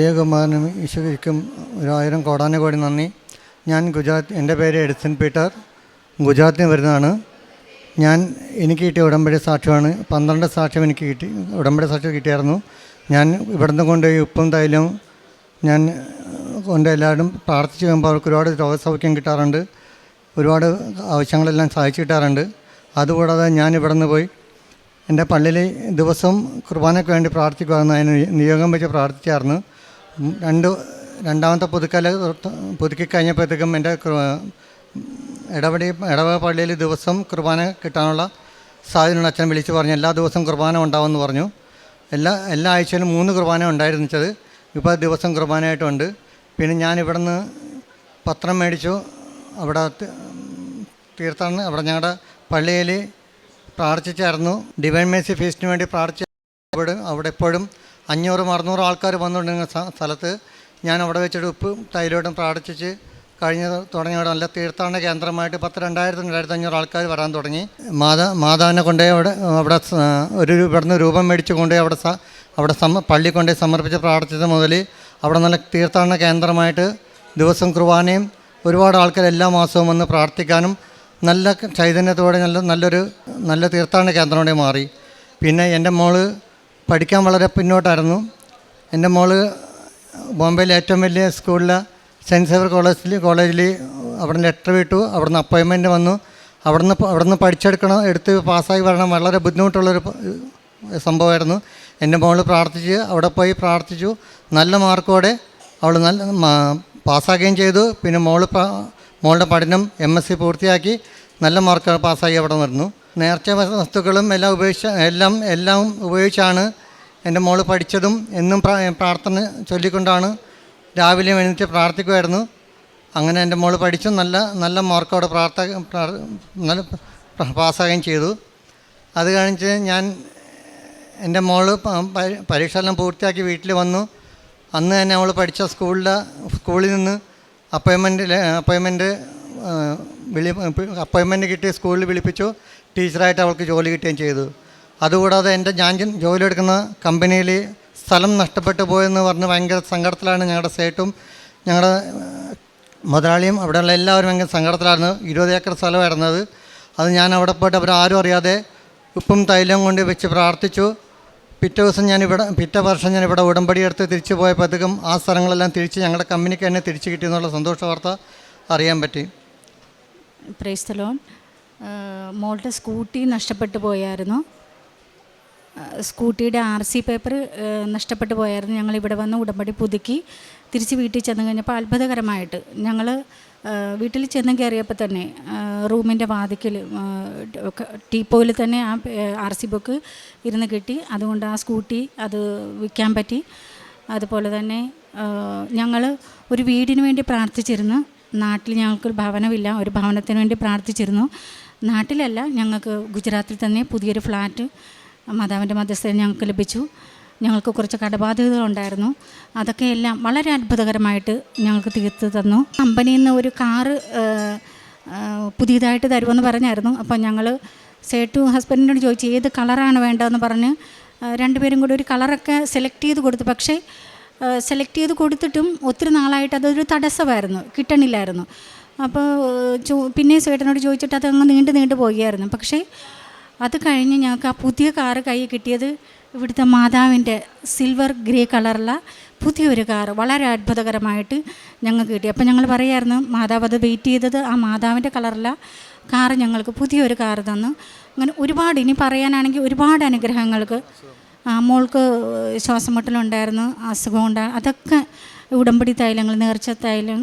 ജയകുമാരനും ഈശ്വരിക്കും ഒരായിരം കോടാനുകോടി നന്ദി. ഞാൻ ഗുജറാത്ത് എന്റെ പേര് എഡിസൺ പീറ്റർ. ഗുജറാത്തിൽ നിന്ന് വരുന്നതാണ്. ഞാൻ എനിക്ക് കിട്ടിയ ഉടമ്പടി സാക്ഷ്യമാണ്. പന്ത്രണ്ട് സാക്ഷ്യം എനിക്ക് കിട്ടി ഉടമ്പടി സാക്ഷ്യം കിട്ടിയായിരുന്നു. ഞാൻ ഇവിടുന്ന് കൊണ്ടുപോയി ഉപ്പും തൈലവും ഞാൻ കൊണ്ട് എല്ലാവരും പ്രാർത്ഥിച്ച് കഴിയുമ്പോൾ അവർക്ക് ഒരുപാട് രോഗസൗഖ്യം കിട്ടാറുണ്ട്. ഒരുപാട് ആവശ്യങ്ങളെല്ലാം സാധിച്ചു കിട്ടാറുണ്ട്. അതുകൂടാതെ ഞാൻ ഇവിടെ നിന്ന് പോയി എന്റെ പള്ളിയിൽ ദിവസവും കുർബാനയ്ക്ക് വേണ്ടി പ്രാർത്ഥിക്കുമായിരുന്നു അതിന് നിയോഗം വെച്ച് പ്രാർത്ഥിച്ചായിരുന്നു. രണ്ട് രണ്ടാമത്തെ പുതുക്കല പുതുക്കി കഴിഞ്ഞപ്പോഴത്തേക്കും എന്റെ ഇടപെടി ഇടവക പള്ളിയിൽ ദിവസം കുർബാന കിട്ടാനുള്ള സാധ്യതയുണ്ട് അച്ഛൻ വിളിച്ച് പറഞ്ഞു. എല്ലാ ദിവസവും കുർബാന ഉണ്ടാവുമെന്ന് പറഞ്ഞു. എല്ലാ എല്ലാ ആഴ്ചയിലും മൂന്ന് കുർബാന ഉണ്ടായിരുന്നു വെച്ചത് ഇപ്പോൾ ദിവസം കുർബാനയായിട്ടുണ്ട്. പിന്നെ ഞാൻ ഇവിടുന്ന് പത്രം മേടിച്ചു. അവിടെ തീർത്ഥാടനം അവിടെ ഞങ്ങളുടെ പള്ളിയിൽ പ്രാർത്ഥിച്ചായിരുന്നു. ഡിവൈൻ മേസി ഫീസ്റ്റിന് വേണ്ടി പ്രാർത്ഥിച്ച അവിടെ എപ്പോഴും അഞ്ഞൂറും അറുന്നൂറും ആൾക്കാർ വന്നുകൊണ്ടിരുന്ന സ്ഥലത്ത് ഞാൻ അവിടെ വെച്ചിട്ട് ഉപ്പും തൈലോട്ടും പ്രാർത്ഥിച്ച് കഴിഞ്ഞ തുടങ്ങിയോടെ നല്ല തീർത്ഥാടന കേന്ദ്രമായിട്ട് പത്ത് രണ്ടായിരത്തി രണ്ടായിരത്തി അഞ്ഞൂറ് ആൾക്കാർ വരാൻ തുടങ്ങി. മാതാ മാതാവിനെ കൊണ്ടേ അവിടെ അവിടെ ഒരു ഇവിടുന്ന് രൂപം മേടിച്ച് കൊണ്ടേ അവിടെ അവിടെ സമ പള്ളി കൊണ്ടേ സമർപ്പിച്ച് പ്രാർത്ഥിച്ചത് മുതൽ അവിടെ നല്ല തീർത്ഥാടന കേന്ദ്രമായിട്ട് ദിവസം കുർബാനയും ഒരുപാട് ആൾക്കാർ എല്ലാ മാസവും വന്ന് പ്രാർത്ഥിക്കാനും നല്ല ചൈതന്യത്തോടെ നല്ല നല്ലൊരു നല്ല തീർത്ഥാടന കേന്ദ്രമായി മാറി. പിന്നെ എന്റെ മോൾ പഠിക്കാൻ വളരെ പിന്നോട്ടായിരുന്നു. എന്റെ മോൾ ബോംബെയിലെ ഏറ്റവും വലിയ സ്കൂളിലെ സെന്റ് സേവർ കോളേജിൽ കോളേജിൽ അവിടെ ലെറ്റർ വിട്ടു. അവിടെ നിന്ന് അപ്പോയിൻമെന്റ് വന്നു. അവിടുന്ന് അവിടെ അവിടുന്ന് പഠിച്ചെടുക്കണം എടുത്ത് പാസ്സായി വരണം വളരെ ബുദ്ധിമുട്ടുള്ളൊരു സംഭവമായിരുന്നു. എന്റെ മോൾ പ്രാർത്ഥിച്ച് അവിടെ പോയി പ്രാർത്ഥിച്ചു. നല്ല മാർക്കോടെ അവൾ നല്ല പാസ്സാക്കുകയും ചെയ്തു. പിന്നെ മോൾ മോളുടെ പഠനം എം എസ് സി പൂർത്തിയാക്കി. നല്ല മാർക്ക് പാസ്സായി അവിടെ നിന്നു. നേർച്ച വസ്തുക്കളും എല്ലാം ഉപയോഗിച്ച എല്ലാം എല്ലാം ഉപയോഗിച്ചാണ് എന്റെ മോൾ പഠിച്ചതും എന്നും പ്രാ- പ്രാർത്ഥന ചൊല്ലിക്കൊണ്ടാണ് രാവിലെ എഴുന്നേറ്റ് പ്രാർത്ഥിക്കുമായിരുന്നു. അങ്ങനെ എന്റെ മോൾ പഠിച്ചു. നല്ല നല്ല മാർക്കോടെ പ്രാർത്ഥ പ്രാർ- നല്ല പാസ്സാകുകയും ചെയ്തു. അത് കഴിഞ്ഞ് ഞാൻ എന്റെ മോൾ പ- പ- പരീക്ഷ എല്ലാം പൂർത്തിയാക്കി വീട്ടിൽ വന്നു. അന്ന് തന്നെ അവൾ പഠിച്ച സ്കൂളിൽ സ്കൂളിൽ നിന്ന് അപ്പോയിൻമെന്റ് അപ്പോയിൻമെന്റ് വിളി അപ്പോയിൻമെന്റ് കിട്ടി സ്കൂളിൽ വിളിപ്പിച്ചു. ടീച്ചറായിട്ട് അവൾക്ക് ജോലി കിട്ടുകയും ചെയ്തു. അതുകൂടാതെ എന്റെ ഞാൻ ജോലി എടുക്കുന്ന കമ്പനിയിൽ സ്ഥലം നഷ്ടപ്പെട്ടു പോയെന്ന് പറഞ്ഞ് ഭയങ്കര സങ്കടത്തിലാണ് ഞങ്ങളുടെ സേട്ടും ഞങ്ങളുടെ മുതലാളിയും അവിടെയുള്ള എല്ലാവരും ഭയങ്കര സങ്കടത്തിലായിരുന്നു. ഇരുപത് ഏക്കർ സ്ഥലമായിരുന്നത് അത്. ഞാൻ അവിടെ പോയിട്ട് അവരാരും അറിയാതെ ഉപ്പും തൈലവും കൊണ്ട് വെച്ച് പ്രാർത്ഥിച്ചു. പിറ്റേ ദിവസം ഞാൻ ഇവിടെ പിറ്റേ വർഷം ഞാൻ ഇവിടെ ഉടമ്പടി എടുത്ത് തിരിച്ചു പോയപ്പോഴത്തേക്കും ആ സ്ഥലങ്ങളെല്ലാം തിരിച്ച് ഞങ്ങളുടെ കമ്പനിക്ക് തന്നെ തിരിച്ചു കിട്ടിയെന്നുള്ള സന്തോഷ വാർത്ത അറിയാൻ പറ്റി. പ്രൈസ് ലോൺ മോളുടെ സ്കൂട്ടി നഷ്ടപ്പെട്ടു പോയായിരുന്നു. സ്കൂട്ടിയുടെ ആർ സി പേപ്പർ നഷ്ടപ്പെട്ടു പോയായിരുന്നു. ഞങ്ങൾ ഇവിടെ വന്ന് ഉടമ്പടി പുതുക്കി തിരിച്ച് വീട്ടിൽ ചെന്ന് കഴിഞ്ഞപ്പോൾ അത്ഭുതകരമായിട്ട് ഞങ്ങൾ വീട്ടിൽ ചെന്ന് കയറിയപ്പോൾ തന്നെ റൂമിന്റെ വാതിക്കൽ ടീപ്പോയിൽ തന്നെ ആ ആർ സി ബുക്ക് ഇരുന്ന് കിട്ടി. അതുകൊണ്ട് ആ സ്കൂട്ടി അത് വിൽക്കാൻ പറ്റി. അതുപോലെ തന്നെ ഞങ്ങൾ ഒരു വീടിന് വേണ്ടി പ്രാർത്ഥിച്ചിരുന്നു. നാട്ടിൽ ഞങ്ങൾക്കൊരു ഭവനമില്ല ഒരു ഭവനത്തിന് വേണ്ടി പ്രാർത്ഥിച്ചിരുന്നു. നാട്ടിലല്ല ഞങ്ങൾക്ക് ഗുജറാത്തിൽ തന്നെ പുതിയൊരു ഫ്ലാറ്റ് മാതാവിന്റെ മധ്യസ്ഥയിൽ ഞങ്ങൾക്ക് ലഭിച്ചു. ഞങ്ങൾക്ക് കുറച്ച് കടബാധ്യതകളുണ്ടായിരുന്നു അതൊക്കെ എല്ലാം വളരെ അത്ഭുതകരമായിട്ട് ഞങ്ങൾക്ക് തീർത്ത് തന്നു. കമ്പനിയിൽ നിന്ന് ഒരു കാറ് പുതിയതായിട്ട് തരുമെന്ന് പറഞ്ഞായിരുന്നു. അപ്പോൾ ഞങ്ങൾ സേട്ടു ഹസ്ബൻഡിനോട് ചോദിച്ചു ഏത് കളറാണ് വേണ്ടതെന്ന് പറഞ്ഞ്? രണ്ടുപേരും കൂടി ഒരു കളറൊക്കെ സെലക്ട് ചെയ്ത് കൊടുത്തു. പക്ഷേ സെലക്ട് ചെയ്ത് കൊടുത്തിട്ടും ഒത്തിരി നാളായിട്ട് അതൊരു തടസ്സമായിരുന്നു കിട്ടണില്ലായിരുന്നു. അപ്പോൾ ചോ പിന്നെ ചേട്ടനോട് ചോദിച്ചിട്ട് അത് അങ്ങ് നീണ്ടു നീണ്ടു പോകുകയായിരുന്നു പക്ഷേ അത് കഴിഞ്ഞ് ഞങ്ങൾക്ക് ആ പുതിയ കാറ് കൈ കിട്ടിയത് ഇവിടുത്തെ മാതാവിന്റെ സിൽവർ ഗ്രേ കളറുള്ള പുതിയൊരു കാറ് വളരെ അത്ഭുതകരമായിട്ട് ഞങ്ങൾക്ക് കിട്ടി. അപ്പോൾ ഞങ്ങൾ പറയായിരുന്നു മാതാവ് അത് വെയിറ്റ് ചെയ്തത് ആ മാതാവിന്റെ കളറുള്ള കാറ് ഞങ്ങൾക്ക് പുതിയൊരു കാറ് തന്നു. അങ്ങനെ ഒരുപാട് ഇനി പറയാനാണെങ്കിൽ ഒരുപാട് അനുഗ്രഹങ്ങൾക്ക് ആ, മോൾക്ക് ശ്വാസം മുട്ടലുണ്ടായിരുന്നു അസുഖം ഉണ്ടായി അതൊക്കെ ഉടമ്പടി തൈലങ്ങൾ നേർച്ച തൈലം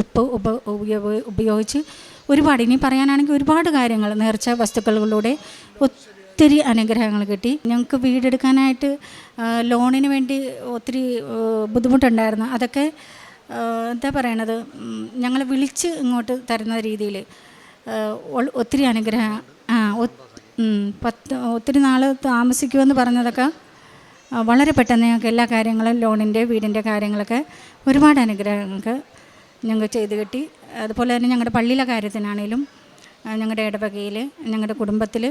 ഉപ്പ് ഉപ ഉപയോ- ഉപയോഗിച്ച് ഒരുപാട് ഇനി പറയാനാണെങ്കിൽ ഒരുപാട് കാര്യങ്ങൾ നേർച്ച വസ്തുക്കളിലൂടെ ഒത്തിരി അനുഗ്രഹങ്ങൾ കിട്ടി. ഞങ്ങൾക്ക് വീടെടുക്കാനായിട്ട് ലോണിന് വേണ്ടി ഒത്തിരി ബുദ്ധിമുട്ടുണ്ടായിരുന്നു. അതൊക്കെ എന്താ പറയണത് ഞങ്ങളെ വിളിച്ച് ഇങ്ങോട്ട് തരുന്ന രീതിയിൽ ഒത്തിരി അനുഗ്രഹം ആ പത്ത് ഒത്തിരി നാൾ താമസിക്കുമെന്ന് പറഞ്ഞതൊക്കെ വളരെ പെട്ടെന്ന് ഞങ്ങൾക്ക് എല്ലാ കാര്യങ്ങളും ലോണിന്റെ വീടിന്റെ കാര്യങ്ങളൊക്കെ ഒരുപാട് അനുഗ്രഹങ്ങൾക്ക് ഞങ്ങൾക്ക് ചെയ്ത് കിട്ടി. അതുപോലെ തന്നെ ഞങ്ങളുടെ പള്ളിയിലെ കാര്യത്തിനാണേലും ഞങ്ങളുടെ ഇടവകയിൽ ഞങ്ങളുടെ കുടുംബത്തിൽ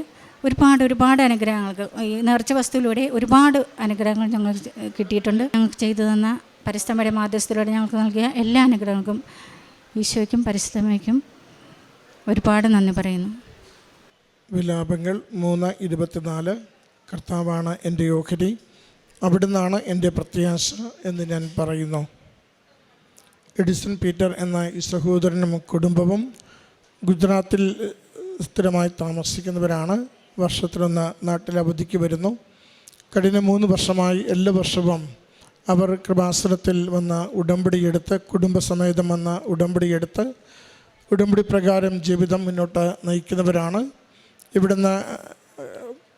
ഒരുപാട് ഒരുപാട് അനുഗ്രഹങ്ങൾക്ക് ഈ നേർച്ച വസ്തുവിലൂടെ ഒരുപാട് അനുഗ്രഹങ്ങൾ ഞങ്ങൾ കിട്ടിയിട്ടുണ്ട്. ഞങ്ങൾക്ക് ചെയ്തു തന്ന പരിസ്ഥമയുടെ മാധ്യസ്ഥത്തിലൂടെ ഞങ്ങൾക്ക് നൽകിയ എല്ലാ അനുഗ്രഹങ്ങൾക്കും ഈശോയ്ക്കും പരിസ്ഥമയ്ക്കും ഒരുപാട് നന്ദി പറയുന്നു. വിലാപങ്ങൾ മൂന്ന് ഇരുപത്തിനാല്. കർത്താവാണ് എന്റെ ഓഹരി. അവിടുന്നാണ് എന്റെ പ്രത്യാശ എന്ന് ഞാൻ പറയുന്നു. എഡിസൺ പീറ്റർ എന്ന ഈ സഹോദരനും കുടുംബവും ഗുജറാത്തിൽ സ്ഥിരമായി താമസിക്കുന്നവരാണ്. വർഷത്തിലൊന്ന് നാട്ടിൽ അവധിക്ക് വരുന്നു. കഴിഞ്ഞ മൂന്ന് വർഷമായി എല്ലാ വർഷവും അവർ കൃപാസനത്തിൽ വന്ന ഉടമ്പടിയെടുത്ത് കുടുംബസമേതം വന്ന ഉടമ്പടിയെടുത്ത് ഉടമ്പടി പ്രകാരം ജീവിതം മുന്നോട്ട് നയിക്കുന്നവരാണ്. ഇവിടുന്ന്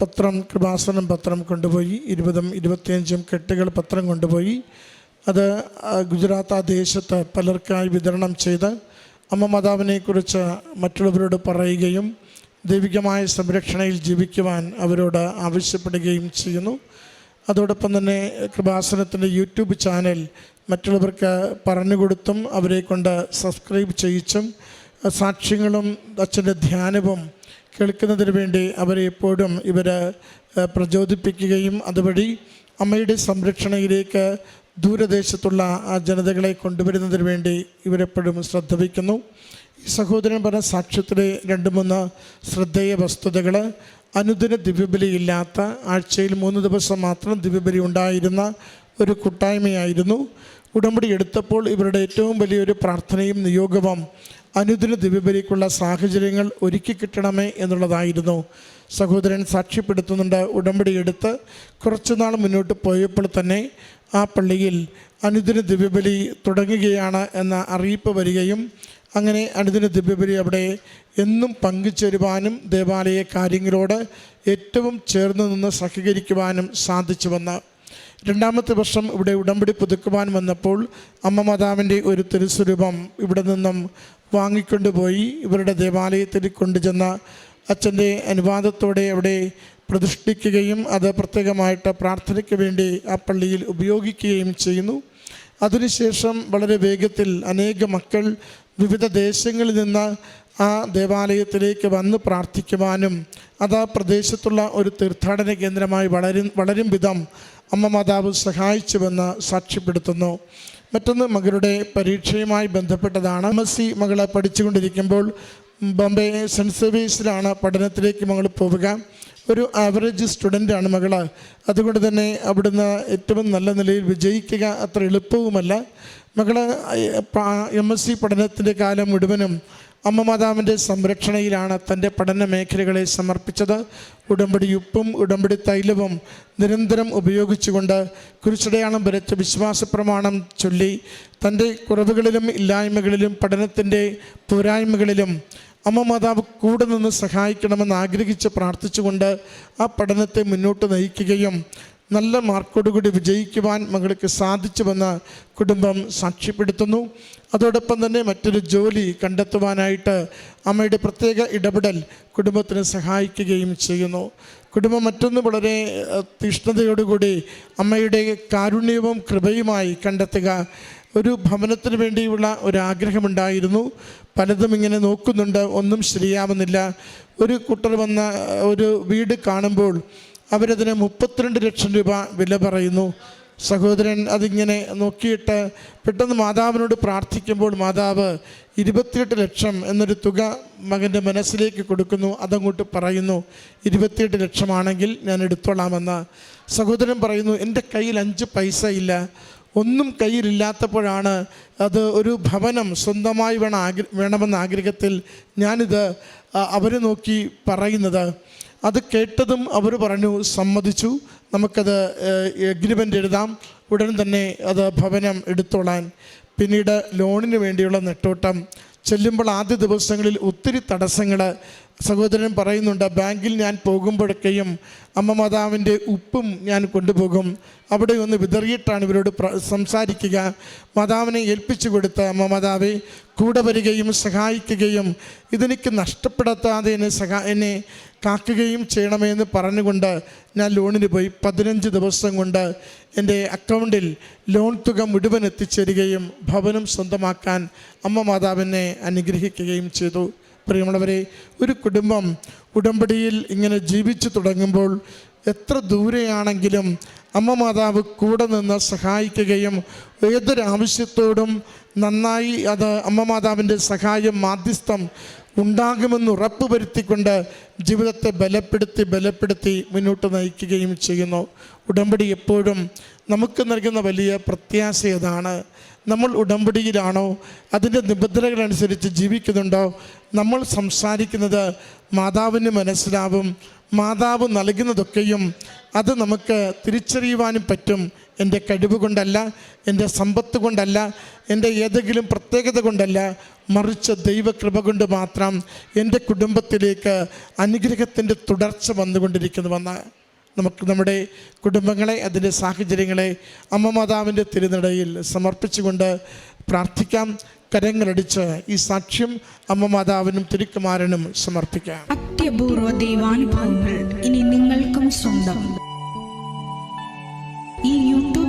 പത്രം കൃപാസനം പത്രം കൊണ്ടുപോയി ഇരുപതും ഇരുപത്തിയഞ്ചും കെട്ടുകൾ പത്രം കൊണ്ടുപോയി അത് ഗുജറാത്ത് ആ ദേശത്ത് പലർക്കായി വിതരണം ചെയ്ത് അമ്മ മാതാവിനെക്കുറിച്ച് മറ്റുള്ളവരോട് പറയുകയും ദൈവികമായ സംരക്ഷണയിൽ ജീവിക്കുവാൻ അവരോട് ആവശ്യപ്പെടുകയും ചെയ്യുന്നു. അതോടൊപ്പം തന്നെ കൃപാസനത്തിന്റെ യൂട്യൂബ് ചാനൽ മറ്റുള്ളവർക്ക് പറഞ്ഞുകൊടുത്തും അവരെ കൊണ്ട് സബ്സ്ക്രൈബ് ചെയ്യിച്ചും സാക്ഷ്യങ്ങളും അച്ഛന്റെ ധ്യാനവും കേൾക്കുന്നതിന് വേണ്ടി അവരെ എപ്പോഴും ഇവർ പ്രചോദിപ്പിക്കുകയും അതുവഴി അമ്മയുടെ സംരക്ഷണയിലേക്ക് ദൂരദേശത്തുള്ള ആ ജനതകളെ കൊണ്ടുവരുന്നതിന് വേണ്ടി ഇവരെപ്പോഴും ശ്രദ്ധ വയ്ക്കുന്നു ഈ സഹോദരൻ പറഞ്ഞ സാക്ഷ്യത്തിലെ രണ്ട് മൂന്ന് ശ്രദ്ധേയ വസ്തുതകൾ അനുദിന ദിവ്യബലി ഇല്ലാത്ത ആഴ്ചയിൽ മൂന്ന് ദിവസം മാത്രം ദിവ്യബലി ഉണ്ടായിരുന്ന ഒരു കൂട്ടായ്മയായിരുന്നു. ഉടമ്പടി എടുത്തപ്പോൾ ഇവരുടെ ഏറ്റവും വലിയൊരു പ്രാർത്ഥനയും നിയോഗവും അനുദിന ദിവ്യബലിക്കുള്ള സാഹചര്യങ്ങൾ ഒരുക്കി കിട്ടണമേ എന്നുള്ളതായിരുന്നു. സഹോദരൻ സാക്ഷ്യപ്പെടുത്തുന്നുണ്ട് ഉടമ്പടി എടുത്ത് കുറച്ചുനാൾ മുന്നോട്ട് പോയപ്പോൾ തന്നെ ആ പള്ളിയിൽ അനുദിന ദിവ്യബലി തുടങ്ങുകയാണ് എന്ന അറിയിപ്പ് വരികയും അങ്ങനെ അനുദിന ദിവ്യബലി അവിടെ എന്നും പങ്കുചേരുവാനും ദേവാലയ കാര്യങ്ങളോട് ഏറ്റവും ചേർന്ന് നിന്ന് സഹകരിക്കുവാനും സാധിച്ചു രണ്ടാമത്തെ വർഷം ഇവിടെ ഉടമ്പടി പുതുക്കുവാൻ വന്നപ്പോൾ അമ്മ മാതാവിന്റെ ഒരു തിരുസ്വരൂപം ഇവിടെ നിന്നും വാങ്ങിക്കൊണ്ടുപോയി ഇവരുടെ ദേവാലയത്തിൽ കൊണ്ടുചെന്ന അച്ഛന്റെ അനുവാദത്തോടെ അവിടെ പ്രതിഷ്ഠിക്കുകയും അത് പ്രത്യേകമായിട്ട് പ്രാർത്ഥനയ്ക്ക് വേണ്ടി ആ പള്ളിയിൽ ഉപയോഗിക്കുകയും ചെയ്യുന്നു. അതിനുശേഷം വളരെ വേഗത്തിൽ അനേക മക്കൾ വിവിധ ദേശങ്ങളിൽ നിന്ന് ആ ദേവാലയത്തിലേക്ക് വന്ന് പ്രാർത്ഥിക്കുവാനും അത് ആ പ്രദേശത്തുള്ള ഒരു തീർത്ഥാടന കേന്ദ്രമായി വളരും വളരും വിധം അമ്മ മാതാവ് സഹായിച്ചുവെന്ന് സാക്ഷ്യപ്പെടുത്തുന്നു. മറ്റൊന്ന് മകളുടെ പരീക്ഷയുമായി ബന്ധപ്പെട്ടതാണ്. എം എസ് സി മകളെ പഠിച്ചുകൊണ്ടിരിക്കുമ്പോൾ ബോംബെ സെന്റ് സർവീസിലാണ് പഠനത്തിലേക്ക് മകൾ പോവുക. ഒരു ആവറേജ് സ്റ്റുഡന്റാണ് മകൾ. അതുകൊണ്ട് തന്നെ അവിടുന്ന് ഏറ്റവും നല്ല നിലയിൽ വിജയിക്കുക അത്ര എളുപ്പവുമല്ല. മകൾ എം എസ് സി പഠനത്തിന്റെ കാലം മുഴുവനും അമ്മ മാതാവിന്റെ സംരക്ഷണയിലാണ് തന്റെ പഠന മേഖലകളെ സമർപ്പിച്ചത്. ഉടമ്പടി ഉപ്പും ഉടമ്പടി തൈലവും നിരന്തരം ഉപയോഗിച്ചുകൊണ്ട് കുരിശടയാളം വരച്ച വിശ്വാസ പ്രമാണം ചൊല്ലി തന്റെ കുറവുകളിലും ഇല്ലായ്മകളിലും പഠനത്തിന്റെ പോരായ്മകളിലും അമ്മ മാതാവ് കൂടെ നിന്ന് സഹായിക്കണമെന്ന് ആഗ്രഹിച്ച് പ്രാർത്ഥിച്ചുകൊണ്ട് ആ പഠനത്തെ മുന്നോട്ട് നയിക്കുകയും നല്ല മാർക്കോടുകൂടി വിജയിക്കുവാൻ മകൾക്ക് സാധിച്ചുവെന്ന് കുടുംബം സാക്ഷ്യപ്പെടുത്തുന്നു. അതോടൊപ്പം തന്നെ മറ്റൊരു ജോലി കണ്ടെത്തുവാനായിട്ട് അമ്മയുടെ പ്രത്യേക ഇടപെടൽ കുടുംബത്തിന് സഹായിക്കുകയും ചെയ്യുന്നു. കുടുംബം മറ്റൊന്ന് വളരെ തീഷ്ണതയോടുകൂടി അമ്മയുടെ കാരുണ്യവും കൃപയുമായി കണ്ടെത്തുക ഒരു ഭവനത്തിന് വേണ്ടിയുള്ള ഒരു ആഗ്രഹമുണ്ടായിരുന്നു പലതും ഇങ്ങനെ നോക്കുന്നുണ്ട് ഒന്നും ശരിയാവുന്നില്ല. ഒരു കുട്ടർ വന്ന ഒരു വീട് കാണുമ്പോൾ അവരതിന് മുപ്പത്തിരണ്ട് ലക്ഷം രൂപ വില പറയുന്നു. സഹോദരൻ അതിങ്ങനെ നോക്കിയിട്ട് പെട്ടെന്ന് മാതാവിനോട് പ്രാർത്ഥിക്കുമ്പോൾ മാതാവ് ഇരുപത്തിയെട്ട് ലക്ഷം എന്നൊരു തുക മകന്റെ മനസ്സിലേക്ക് കൊടുക്കുന്നു. അതങ്ങോട്ട് പറയുന്നു ഇരുപത്തിയെട്ട് ലക്ഷമാണെങ്കിൽ ഞാൻ എടുത്തോളാമെന്ന്. സഹോദരൻ പറയുന്നു എന്റെ കയ്യിൽ അഞ്ച് പൈസ ഇല്ല. ഒന്നും കയ്യിലില്ലാത്തപ്പോഴാണ് അത് ഒരു ഭവനം സ്വന്തമായി വേണം ആഗ്ര വേണമെന്ന ആഗ്രഹത്തിൽ ഞാനിത് അവർ നോക്കി പറയുന്നത്. അത് കേട്ടതും അവർ പറഞ്ഞു സമ്മതിച്ചു. നമുക്കത് എഗ്രിമെന്റ് എഴുതാം. ഉടൻ തന്നെ അത് ഭവനം എടുത്തോളാൻ. പിന്നീട് ലോണിന് വേണ്ടിയുള്ള നെട്ടോട്ടം. ചെല്ലുമ്പോൾ ആദ്യ ദിവസങ്ങളിൽ ഒത്തിരി തടസ്സങ്ങൾ. സഹോദരൻ പറയുന്നുണ്ട് ബാങ്കിൽ ഞാൻ പോകുമ്പോഴൊക്കെയും അമ്മ മാതാവിന്റെ ഉപ്പും ഞാൻ കൊണ്ടുപോകും. അവിടെ ഒന്ന് വിതറിയിട്ടാണ് ഇവരോട് സംസാരിക്കുക. മാതാവിനെ ഏൽപ്പിച്ചു കൊടുത്ത അമ്മ മാതാവെ കൂടെ വരികയും സഹായിക്കുകയും ഇതെനിക്ക് നഷ്ടപ്പെടുത്താതെ എന്നെ സഹാ എന്നെ കാക്കുകയും ചെയ്യണമെന്ന് പറഞ്ഞുകൊണ്ട് ഞാൻ ലോണിന് പോയി പതിനഞ്ച് ദിവസം കൊണ്ട് എന്റെ അക്കൗണ്ടിൽ ലോൺ തുക മുഴുവൻ എത്തിച്ചേരുകയും ഭവനം സ്വന്തമാക്കാൻ അമ്മ മാതാവിനെ അനുഗ്രഹിക്കുകയും ചെയ്തു. പ്രിയമുള്ളവരെ ഒരു കുടുംബം ഉടമ്പടിയിൽ ഇങ്ങനെ ജീവിച്ചു തുടങ്ങുമ്പോൾ എത്ര ദൂരെയാണെങ്കിലും അമ്മ മാതാവ് കൂടെ നിന്ന് സഹായിക്കുകയും ഏതൊരാവശ്യത്തോടും നന്നായി അത് അമ്മ മാതാവിന്റെ സഹായം മാധ്യസ്ഥം ഉണ്ടാകുമെന്ന് ഉറപ്പ് വരുത്തിക്കൊണ്ട് ജീവിതത്തെ ബലപ്പെടുത്തി ബലപ്പെടുത്തി മുന്നോട്ട് നയിക്കുകയും ചെയ്യുന്നു. ഉടമ്പടി എപ്പോഴും നമുക്ക് നൽകുന്ന വലിയ പ്രത്യാശ ഏതാണ്? നമ്മൾ ഉടമ്പടിയിലാണോ? അതിന്റെ നിബന്ധനകളനുസരിച്ച് ജീവിക്കുന്നുണ്ടോ? നമ്മൾ സംസാരിക്കുന്നത് മാതാവിന് മനസ്സിലാവും മാതാവ് നൽകുന്നതൊക്കെയും അത് നമുക്ക് തിരിച്ചറിയുവാനും പറ്റും എന്റെ കഴിവ് കൊണ്ടല്ല എന്റെ സമ്പത്ത് കൊണ്ടല്ല എന്റെ ഏതെങ്കിലും പ്രത്യേകത കൊണ്ടല്ല മറിച്ച് ദൈവകൃപ കൊണ്ട് മാത്രം എന്റെ കുടുംബത്തിലേക്ക് അനുഗ്രഹത്തിന്റെ തുടർച്ച വന്നുകൊണ്ടിരിക്കുന്നുവെന്ന് നമുക്ക് നമ്മുടെ കുടുംബങ്ങളെ അതിന്റെ സാഹചര്യങ്ങളെ അമ്മ മാതാവിന്റെ തിരുനടയിൽ സമർപ്പിച്ചുകൊണ്ട് പ്രാർത്ഥിക്കാം. കരങ്ങളടിച്ച് ഈ സാക്ഷ്യം അമ്മ മാതാവിനും തിരുക്കുമാരനും സമർപ്പിക്കാം. അത്യപൂർവ ദൈവാനുഭവങ്ങൾ ഇനി നിങ്ങൾക്കും സ്വന്തം.